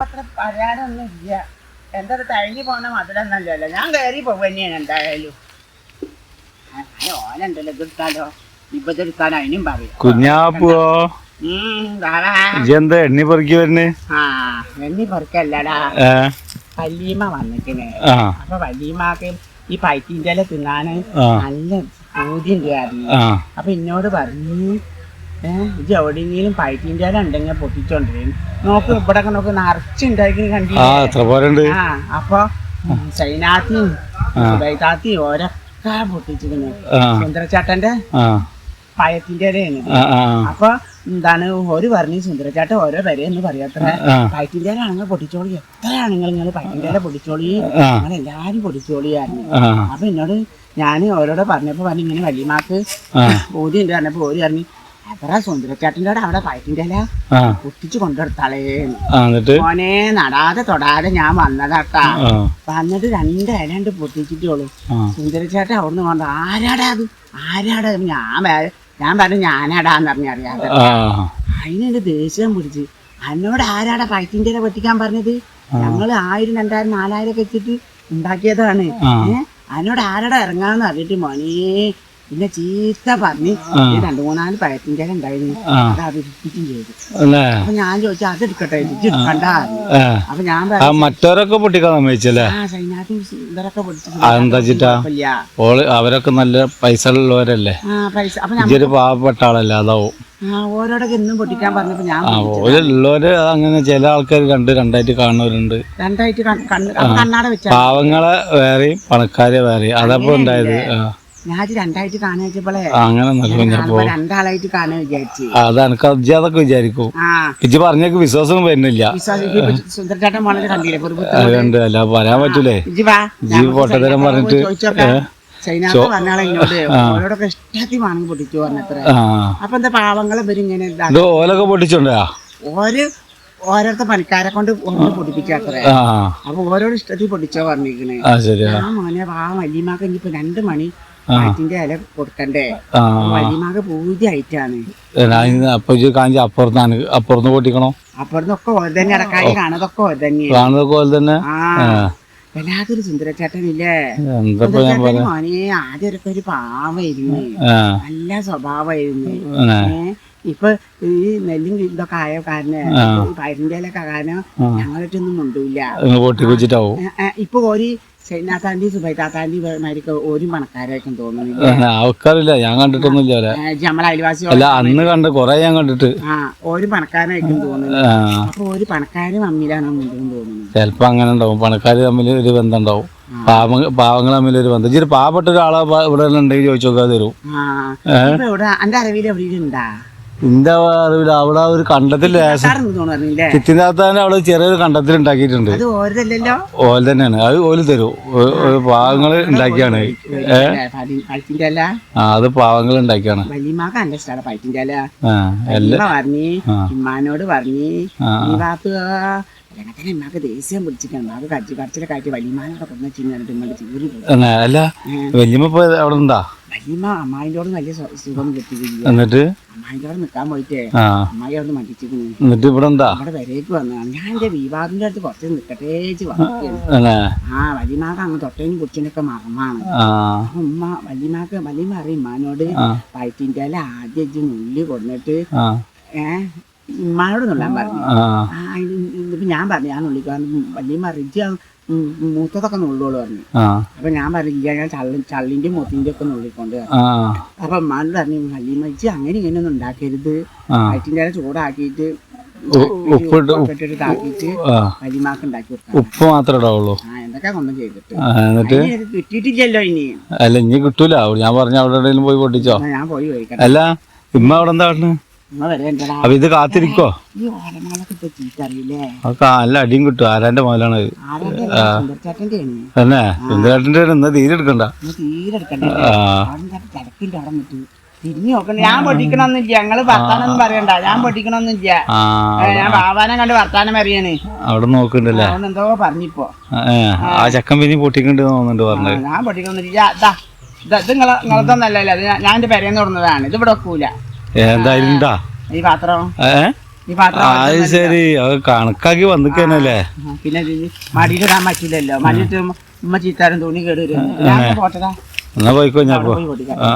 അത്ര പറയാനൊന്നും ഇല്ല. എന്താ തഴഞ്ഞു പോണ മധുരന്നല്ലല്ലോ. ഞാൻ കയറി പോകുക തന്നെയാണ് എന്തായാലും. ആ, ആ, ഓനുണ്ടല്ലോ ഇതെടുത്താലോ ഇപ്പൊ ഇതെടുത്താലോ അതിനും പറയും കുഞ്ഞാപ്പോ. ഇജെന്താ എണ്ണി പെറുക്കി വരുന്നേ? ആ എണ്ണി പൊറുക്കല്ലടാ. വല്യമ്മ വന്നിക്കണേ അപ്പൊ വല്യമ്മക്ക് ഈ പൈറ്റിന്റെ തിന്നാന് നല്ല പൂതിണ്ടായിരുന്നു ആ. അപ്പൊ എന്നോട് പറഞ്ഞു ഇത് എവിടെയെങ്കിലും പൈറ്റിന്റെ ഉണ്ടെങ്കിൽ പൊട്ടിച്ചോണ്ടിരുന്നു നോക്ക് ഇവിടെ നോക്ക് നിറച്ചുണ്ടാക്കി ആ അപ്പൊ സൈനാത്തിയും ആ. സുബൈത്താത്തിയും ഓരൊക്കെ പൊട്ടിച്ചിരുന്നു ആ. പയത്തിന്റെ ഇലയാണ്. അപ്പൊ എന്താണ് ഒരു പറഞ്ഞു സുന്ദരചാട്ട ഓരോ വരെ എന്ന് പറയാത്ര ഇല ആണെങ്കിൽ പൊട്ടിച്ചോളി. എത്ര നിങ്ങൾ പയറ്റിന്റെ ഇല പൊട്ടിച്ചോളി? നിങ്ങൾ എല്ലാരും പൊട്ടിച്ചോളിയായിരുന്നു അപ്പൊ എന്നോട് ഞാൻ ഓരോട് പറഞ്ഞപ്പോ പറഞ്ഞു ഇങ്ങനെ വലിയമാക്ക് ബോധി ഉണ്ട് പറഞ്ഞപ്പോ ഓരി പറഞ്ഞു എത്ര സുന്ദരച്ചാട്ടിന്റെ അവിടെ പയറ്റിന്റെ ഇല. ആ. പൊട്ടിച്ചു കൊണ്ടെടുത്താളേ ആ എന്നിട്ട്? മോനെ നടാതെ തൊടാതെ ഞാൻ വന്നതാട്ടാ. ആ. വന്നിട്ട് രണ്ട് ഇലണ്ട് പൊട്ടിച്ചിട്ടുള്ളൂ ആ. സുന്ദരച്ചേട്ടൻ അവിടുന്ന് കൊണ്ട് ആരാടാ അത്? ആരാടാ അത്?" ഞാൻ വേ- ഞാൻ പറഞ്ഞു ഞാനാടാന്ന് പറഞ്ഞറിയാതെ ആ. അതിനെന്റെ ദേഷ്യം പിടിച്ച്. എന്നോട് ആരാടാ പൈറ്റിന്റെ ഇല പൊട്ടിക്കാൻ പറഞ്ഞത്? ഞങ്ങൾ ആയിരം രണ്ടായിരം നാലായിരം ഒക്കെ വെച്ചിട്ട് ഉണ്ടാക്കിയതാണ്. ആ. അതിനോട് ആരാടാ ഇറങ്ങാന്ന് അറിയിട്ട് മോനെ പിന്നെ ചീത്ത പറഞ്ഞ് രണ്ടു മൂന്നാൽ പഴത്തിന്റെ ഉണ്ടായിരുന്നു. അത് അവരിപ്പിച്ചും ചെയ്തു. അപ്പൊ ഞാൻ ചോദിച്ചു അത് എടുക്കട്ടെ അപ്പൊ ഞാൻ മറ്റവരൊക്കെ പൊട്ടിക്കാൻ സമ്മതിച്ചല്ലേ? ഇവരൊക്കെ? അവരൊക്കെ നല്ല പൈസ. ഉള്ളവരല്ലേ പാവപ്പെട്ട ആളല്ലേ അതാവും. ആ ഓരോടൊക്കെ എന്നും പൊട്ടിക്കാൻ പറഞ്ഞപ്പോ ഞാൻ. അങ്ങനെ ചില ആൾക്കാർ രണ്ട് രണ്ടായിട്ട് കാണുന്നവരുണ്ട്. രണ്ടായിട്ട് കണ്ണ് കണ്ണ് കണ്ണാട വെച്ചാ പാവങ്ങളെ വേറെയും പണക്കാരെ വേറെയും. അതപ്പോ ഉണ്ടായത്? ആ. ഞാൻ രണ്ടായിട്ട് കാണാൻ വെച്ചപ്പോളേ അങ്ങനെ രണ്ടാളായിട്ട് കാണാൻ വിചാരിച്ചു. അത് എനിക്ക് അതൊക്കെ വിചാരിക്കും. ഇജ്ജ് പറഞ്ഞേക്ക് വിശ്വാസം വരുന്നില്ല. സുന്ദരചാട്ടൻ മോളെ കണ്ടില്ലേ? അല്ല പറയാൻ പറ്റൂലേ. ഇജ്ജ് വാ. ഇജ്ജ് പൊട്ടത്തരം പറഞ്ഞിട്ട് ഓലൊക്കെ പൊട്ടിച്ചോണ്ടാ? ഓര് ഓരോരുത്ത പണിക്കാരെ കൊണ്ട് ഒന്ന് പൊടിപ്പിക്കാത്രേ അപ്പൊ ഓരോ ഇഷ്ടത്തിൽ പൊടിച്ചോ പറഞ്ഞിരിക്കണേ. മോനെ ആ വല്യമാക്ക് ഇനിയിപ്പോ രണ്ട് മണി ഇല കൊടുക്കണ്ടേ? പൂജയായിട്ടാണ് അപ്പൊ കാഞ്ചി അപ്പുറത്താണ്. അപ്പുറത്ത് പൊട്ടിക്കണോ? അപ്പുറത്തൊക്കെ ഓര് തന്നെ കാണതൊക്കെ ഓര് തന്നെ? വല്ലാത്തൊരു സുന്ദരച്ചേട്ടനില്ലേ? മോനെ ആദ്യമൊക്കെ ഒരു പാവായിരുന്നു നല്ല സ്വഭാവമായിരുന്നു. ഇപ്പൊ ഈ നെല്ലും ഇതൊക്കെ ആയ കാരണം പയറിന്റെ ഇലൊക്കെ കാരണം ഞങ്ങളിട്ടൊന്നും മുണ്ടൂല നിങ്ങൾ പൊട്ടിക്കുച്ചിട്ടാവും ഏ, ഏ, ഇപ്പൊ ഒരു സൈനാത്താണ്ടി സുബൈത്താത്താണ്ടി മാരിക്ക് ഒരു പണക്കാരായിരിക്കും തോന്നുന്നില്ല. ആൾക്കാരില്ല. ഞാൻ കണ്ടിട്ടൊന്നുമില്ല ജമല അയൽവാസിയോ അല്ല അന്ന് കണ്ട് കൊറേ ഞാൻ കണ്ടിട്ട്. ആ ഒരു പണക്കാരായിരിക്കും തോന്നുന്നു അപ്പൊ ഒരു പണക്കാരും അമ്മിലാണ് മുണ്ടെന്ന് തോന്നുന്നു ചിലപ്പോ അങ്ങനെ ഉണ്ടാവും. പണക്കാര് തമ്മിൽ ഒരു ബന്ധം ഉണ്ടാവും പാവ പാവങ്ങൾ തമ്മിൽ ഒരു ബന്ധം. ഇച്ചിരി പാവപ്പെട്ട ഒരാളെ ഇവിടെ ഉണ്ടെങ്കിൽ ചോദിച്ചു നോക്കാൻ തരും. ഇവിടെ എന്റെ അറിവിൽ എവിടെ ഉണ്ടാ? എന്റെ അവിടെ ഒരു കണ്ടത്തിൽ ലേശം തന്നെ അവിടെ ചെറിയൊരു കണ്ടത്തിൽ ഉണ്ടാക്കിയിട്ടുണ്ട്. ഓൽ തന്നെയാണ്. അത് ഓൽ തരും. പാവങ്ങൾ ഉണ്ടാക്കിയാണ്. ആ അത് പാവങ്ങൾ ഉണ്ടാക്കിയാണ്. ഇമ്മാനോട് പറഞ്ഞ് അല്ല വല്യമ്മ ഇപ്പൊ അവിടെ ഉണ്ടാ? വലിയമ്മ അമ്മായിന്റെയോട് നല്ല സുഖം കിട്ടിയില്ല എന്നിട്ട്? അമ്മായിന്റെയോട് നിൽക്കാൻ പോയിട്ടേ ആ. അമ്മായി അവിടെ മടിച്ചിരുന്നു എന്നിട്ട് ഇവിടെ എന്താ? അവിടെ വരേക്ക് വന്നതാണ് ഞാൻ എന്റെ വിവാദിന്റെ അടുത്ത് കുറച്ച് നിൽക്കട്ടേച്ച് വന്നിരിക്കുകയാണ് ആ വലിയമാക്ക് അങ്ങ് തൊട്ടേനും അപ്പൊ ഉമ്മ വലിയമാക്ക് വലിയ അറിയും ഉമ്മാനോട് ആ. ആദ്യം നുള്ളി കൊണ്ടിട്ട് ഏഹ് ഉമ്മാനോട് നുള്ളാൻ പറഞ്ഞു ആ ഇതിപ്പോ ഞാൻ പറഞ്ഞു ഞാൻ നുള്ളിക്കാൻ വലിയ റിജ് മൂത്തതൊക്കെ നുള്ളോളൂ പറഞ്ഞു. ആ. അപ്പൊ ഞാൻ പറഞ്ഞു ഞാൻ ചള്ളി ചള്ളിന്റെ മൂത്തിന്റെ ഒക്കെ നുള്ളിക്കൊണ്ട് വരാം." ആ. അപ്പൊ ഉമ്മാനോട് പറഞ്ഞു വലിയ ഇജ്ജ് അങ്ങനെ ഇങ്ങനെ ഒന്നും ഉണ്ടാക്കരുത്. ആ. ചൂടാക്കിട്ട് ഇല ചൂടാക്കിയിട്ട് ഉ- ഉപ്പിട്ട് ഉപ്പ് ഇട്ടിട്ട് ഇതാക്കിയിട്ട് ആ. വലിയമാക്ക് ഉണ്ടാക്കി കൊടുക്കാം ഉപ്പ് മാത്രമേ ഇടാവുള്ളൂ. ആ എന്തൊക്കെ കൊണ്ടും ചെയ്തിട്ട്. ആ, എന്നിട്ട്? അതിന് എനിക്ക് കിട്ടിയിട്ടില്ലല്ലോ ഇനി. അല്ല ഇനി കിട്ടൂല. ഞാൻ പറഞ്ഞ അവിടെ എവിടെയെങ്കിലും പോയി പൊട്ടിച്ചോ? എന്നാ ഞാൻ പോയി കഴിക്കണം അല്ല ഇമ്മ അവിടെ എന്താ അപ്പൊ ഇത് കാത്തിരിക്കോ? അല്ല നല്ല അടിയും കിട്ടും. ആരാന്റെ മുതലാണ് തന്നെ? സുന്ദരേട്ടന്റെ ഇന്ന് തീരെ എടുക്കണ്ട തിരിഞ്ഞു നോക്കണ്ട. ഞാൻ പൊട്ടിക്കണമെന്നില്ല ഞങ്ങൾ വർത്താനൊന്നും പറയണ്ട. ഞാൻ പൊട്ടിക്കണമെന്നില്ല ഞാൻ ബാബാനെ കണ്ട് വർത്താനം പറയാണ്. അവിടെ നോക്കണ്ടല്ലേ? എന്തോ പറഞ്ഞിപ്പോ. ആ, ചക്കൻ പിന്നെ പൊട്ടിക്കണ്ട് തോന്നുന്നുണ്ട് പറഞ്ഞു പറഞ്ഞത്. ഞാൻ പൊട്ടിക്കണമെന്നില്ല ഇതാ ഇത് നിങ്ങളെ നിങ്ങളതൊന്നല്ലല്ലോ അത് ഞാൻ- എന്റെ പെരയെന്ന് തുടങ്ങുന്നതാണ് ഇത് ഇവിടെ വെക്കൂല. എന്തായാലും ഇണ്ടാ? ഈ പാത്രം? ഏ അത് ശരി. അത് കണക്കാക്കി വന്നിക്കന്നല്ലേ ആ, പിന്നെ മടിയിലിടാൻ പറ്റില്ലല്ലോ. മടിയിട്ട് ഉമ്മ ചീത്താരം തുണി കേടുവരും എന്നാ പോയിക്കോ ഞാൻ പോ ആ.